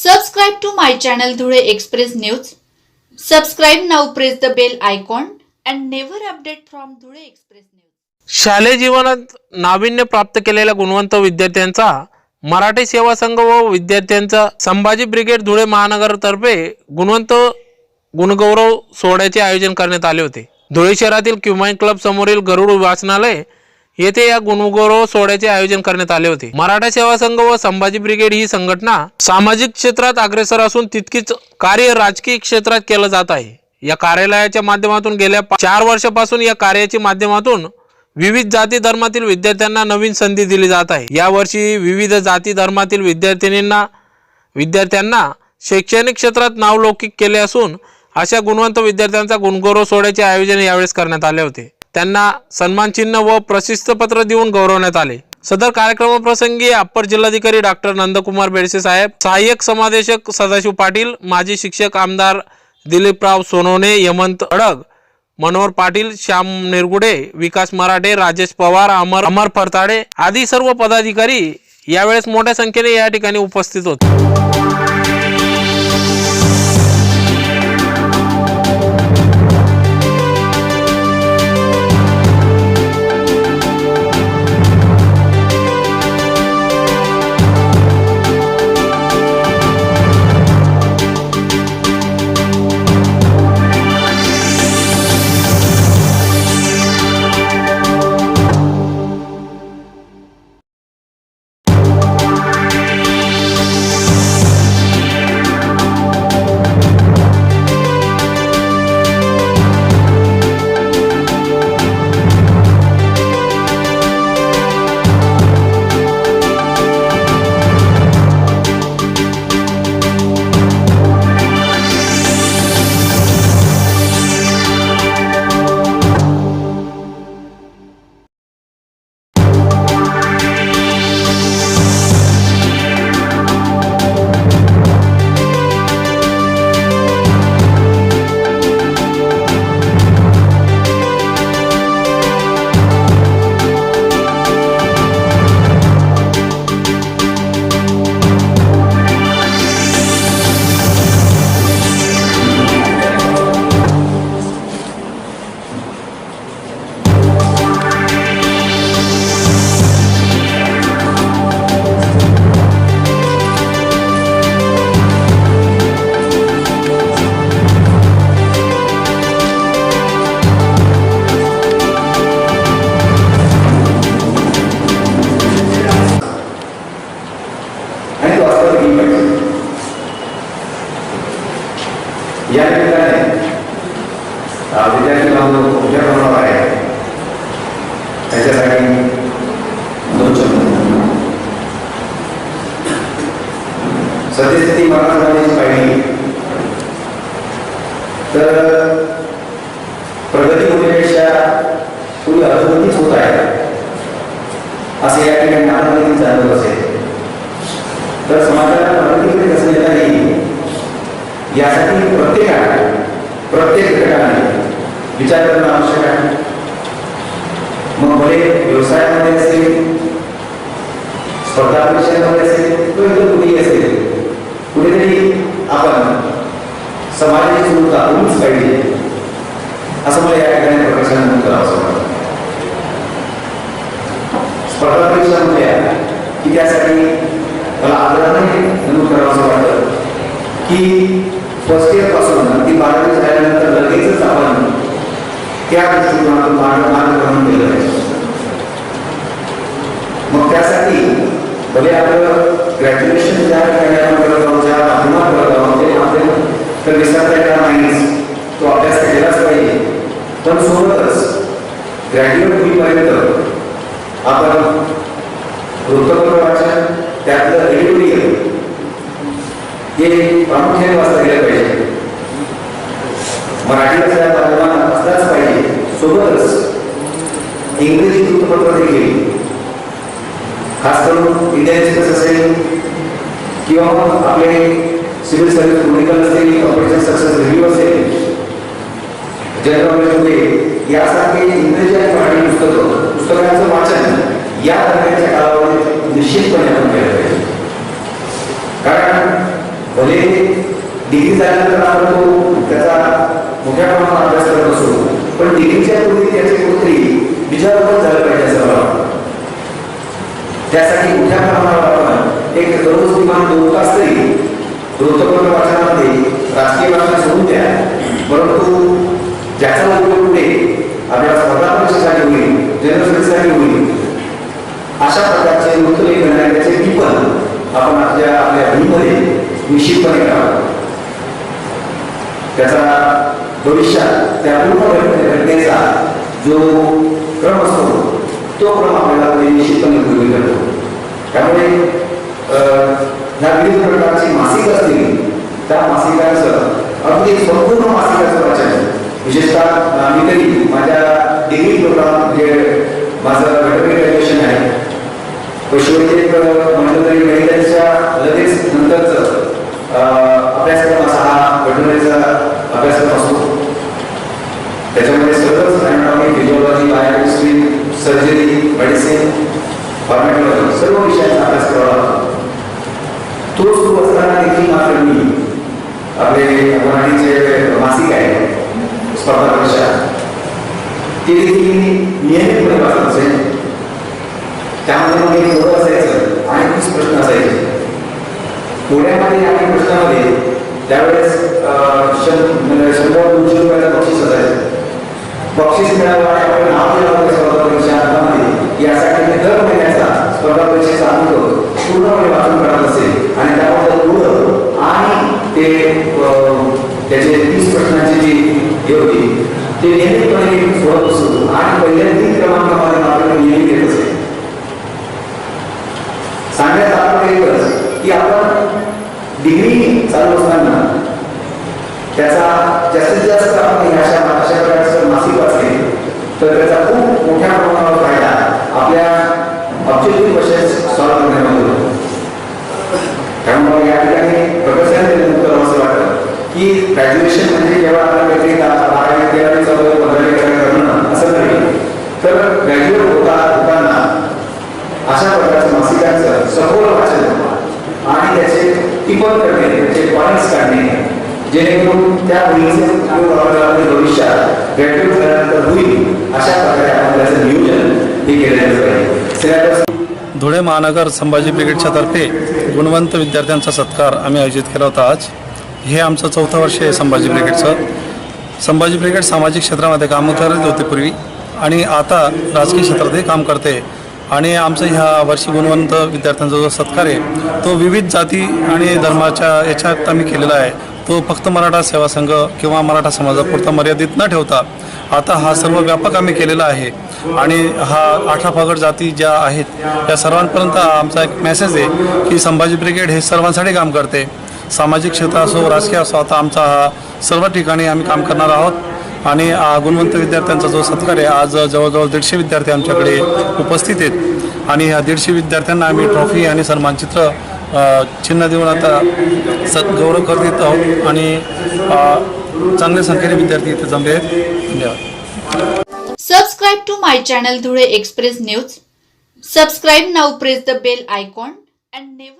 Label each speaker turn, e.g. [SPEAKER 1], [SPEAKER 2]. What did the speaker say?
[SPEAKER 1] Subscribe to my channel Dhule express news subscribe now press the bell icon and never update from Dhule express news
[SPEAKER 2] शालेय जीवनात नाविन्य प्राप्त केलेल्या गुणवंत विद्यार्थ्यांचा मराठी सेवा संघ व विद्यार्थ्यांचा संभाजी ब्रिगेड धुळे महानगरतर्फे गुणवंत गुणगौरव सोहळ्याचे आयोजन करण्यात आले होते. धुळे शहरातील क्युमाइन क्लब समोरील गरुड वाचनालय येथे या गुणगौरव सोहळ्याचे आयोजन करण्यात आले होते. मराठा सेवा संघ व संभाजी ब्रिगेड ही संघटना सामाजिक क्षेत्रात अग्रेसर असून तितकीच कार्य राजकीय क्षेत्रात केलं जात आहे. या कार्यालयाच्या माध्यमातून गेल्या चार वर्षापासून या कार्याच्या माध्यमातून विविध जाती धर्मातील विद्यार्थ्यांना नवीन संधी दिली जात आहे. यावर्षी विविध जाती धर्मातील विद्यार्थिनींना विद्यार्थ्यांना शैक्षणिक क्षेत्रात नावलौकिक केले असून अशा गुणवंत विद्यार्थ्यांचा गुणगौरव सोहळ्याचे आयोजन यावेळेस करण्यात आले होते. त्यांना सन्मानचिन्ह व प्रशस्तीपत्र देऊन गौरवण्यात आले. सदर कार्यक्रमाप्रसंगी अप्पर जिल्हाधिकारी डॉक्टर नंदकुमार बेडसे साहेब सहाय्यक समादेशक सदाशिव पाटील माजी शिक्षक आमदार दिलीपराव सोनवणे यमंत अडग मनोहर पाटील श्याम निरगुडे विकास मराठे राजेश पवार अमर अमर फरताडे आदी सर्व पदाधिकारी यावेळेस मोठ्या संख्येने या ठिकाणी उपस्थित होते.
[SPEAKER 3] या ठिकाणी विद्यार्थी बांधव मोठ्या प्रमाणावर आहे त्याच्यासाठी दोन शब्द. सद्यस्थिती मराठवाड्याची पाहिली. तर विचार करणं आवश्यक आहे. मग भले व्यवसायामध्ये असेल, स्पर्धा परीक्षांमध्ये असेल, किंवा इतर कुठेही असेल, कुठेतरी आपण समाजाची सुरू दाखवलीच पाहिजे. असं मला या ठिकाणी प्रकाशाने करावं वाटतं. स्पर्धा परीक्षा म्हटल्या की त्यासाठी मला आग्रहाने नमूद करावं असं वाटतं की फ़र्स्ट इयर पासून अगदी बारावी झाल्यानंतर लगेचच आपण दृष्टिकोनातून मार्ग मार्गक्रमण केलं पाहिजे मग त्यासाठी भले आपलं ग्रॅज्युएशन ज्या ठिकाणी करत आहोत, ज्या येणार नाहीच. तो अभ्यास केलाच पाहिजे. पण सोबतच ग्रॅज्युएट होईपर्यंत आपण वृत्तपत्र वाचन त्यातलं एडिटोरियल हे प्रामुख्याने वाचता गेलं पाहिजे. मराठीच्या माध्यमात असलाच पाहिजे. सोबतच इंग्रजी वृत्तपत्र देखील खास करून इंडिया एक्सप्रेस असेल किंवा आपले सिव्हिल सर्व्हिस क्रोनिकल असेल ऑपरेशन सक्सेस रिव्ह्यू असेल जनरल नॉलेजमध्ये यासारखे इंग्रजी आणि मराठी पुस्तकं पुस्तकांचं वाचन या दरम्यानच्या कालावधीत निश्चितपणे आपण केलं पाहिजे. कारण भले डिग्री झाल्यानंतर आपण तो त्याचा मोठ्या प्रमाणात अभ्यास करत असतो पण डिग्रीच्या पूर्वी त्याचे कुठेतरी विचारपूर्वक झालं पाहिजे असं मला त्यासाठी मोठ्या प्रमाणावर आपण एक दररोज किमान दोन तास तरी वृत्तपत्र वाचनामध्ये राजकीय वाचन सोडून द्या. परंतु ज्याचा उपयोग पुढे आपल्या स्पर्धा परीक्षेसाठी होईल जनरल होईल अशा प्रकारचे वृत्तलेख करणारे त्याचे टिपण आपण आपल्या आपल्या भूमीमध्ये निश्चितपणे करावं. त्याचा भविष्यात त्या पूर्ण घटनेचा जो क्रम असतो तो क्रम आपल्याला निश्चितपणे उपयोगी करतो. त्यामुळे ह्या विविध प्रकारची मासिक असतील त्या मासिकाचं अगदी संपूर्ण मासिकाचं वाचन विशेषतः मी तरी माझ्या डिग्री प्रोग्राम जे माझं वेटरनरी ग्रॅज्युएशन आहे. पशुवैद्यक म्हटलं तरी महिलांच्या लगेच नंतरच अभ्यासक्रम असा हा घटनेचा अभ्यासक्रम असतो. त्याच्यामध्ये सगळंच anatomy physiology biochemistry, surgery, medicine pharmacology सर्व विषयांचा अभ्यास करावा लागतो. तो सुरू असताना देखील मात्र मी आपले मराठीचे मासिक आहे, स्पर्धा परीक्षा. ते देखील मी नियमितपणे वाचत असेल त्यामध्ये मग एक थोडं असायचं आणि तीस प्रश्न असायचे. पुण्यामध्ये आणि प्रश्नामध्ये त्यावेळेस शंभर ते नियमितपणे सोडत असतो आणि पहिल्या तीन क्रमांकामध्ये मात्र नियमित येत असेल. सांगण्यात आपण एकच की आपण डिग्री चालू असताना त्याचा जास्तीत जास्त आपण अशा अशा प्रकारचं मासिक वाचले तर त्याचा खूप मोठ्या प्रमाणावर फायदा आपल्या ऑब्जेक्टिव्ह क्वेश्चन सॉल्व्ह करण्यामध्ये होतो. त्यामुळे या ठिकाणी प्रकर्षाने उत्तर असं वाटतं की ग्रॅज्युएशन म्हणजे जेव्हा आपल्याला काहीतरी दहा- बारावी तेरावी चौदावी पंधरावी करायला करणं असं नाही तर ग्रॅज्युएट होता होताना अशा प्रकारचं मासिकांचं सखोल वाचन आणि त्याचे टिपण करणे त्याचे पॉईंट्स काढणे जेणेकरून त्या मुलीचे उपयोग आपल्या भविष्यात ग्रॅज्युएट झाल्यानंतर होईल अशा प्रकारे आपण त्याचं नियोजन हे केलेलं पाहिजे सिलेबस
[SPEAKER 4] धुळे महानगर संभाजी ब्रिगेडच्या तर्फे गुणवंत विद्यार्थ्यांचा सत्कार आम्ही आयोजित केला होता आज. हे आमचं चौथं वर्ष आहे संभाजी ब्रिगेडचं. संभाजी ब्रिगेड सामाजिक क्षेत्रामध्ये काम करत होते पूर्वी आणि आता राजकीय क्षेत्रातही काम करते. आणि आमचं ह्या वर्षी गुणवंत विद्यार्थ्यांचा जो सत्कार आहे तो विविध जाती आणि धर्माच्या याच्यात आम्ही केलेला आहे. तो फक्त मराठा सेवा संघ किंवा मराठा समाजापुरता मर्यादित न ठेवता आता हा सर्व व्यापक आम्ही केलेला आहे. आणि हा अठरा पगड जाती ज्या आहेत त्या सर्वांपर्यंत आमचा एक मेसेज आहे की संभाजी ब्रिगेड हे सर्वांसाठी काम करते. सामाजिक क्षेत्र असो राजकीय असो आता आमचा हा सर्व ठिकाणी आम्ही काम करणार आहोत. आणि गुणवंत विद्यार्थ्यांचा जो सत्कार आहे आज जवळजवळ दीडशे विद्यार्थी आमच्याकडे उपस्थित आहेत. आणि ह्या दीडशे विद्यार्थ्यांना आम्ही ट्रॉफी आणि सन्मानचित्र चिन्ह देऊन आता सत गौरव करत येतो आहोत आणि चांगल्या संख्येने विद्यार्थी इथे जमले आहेत. धन्यवाद.
[SPEAKER 1] Subscribe to my channel Dhule express news subscribe now press the bell icon and never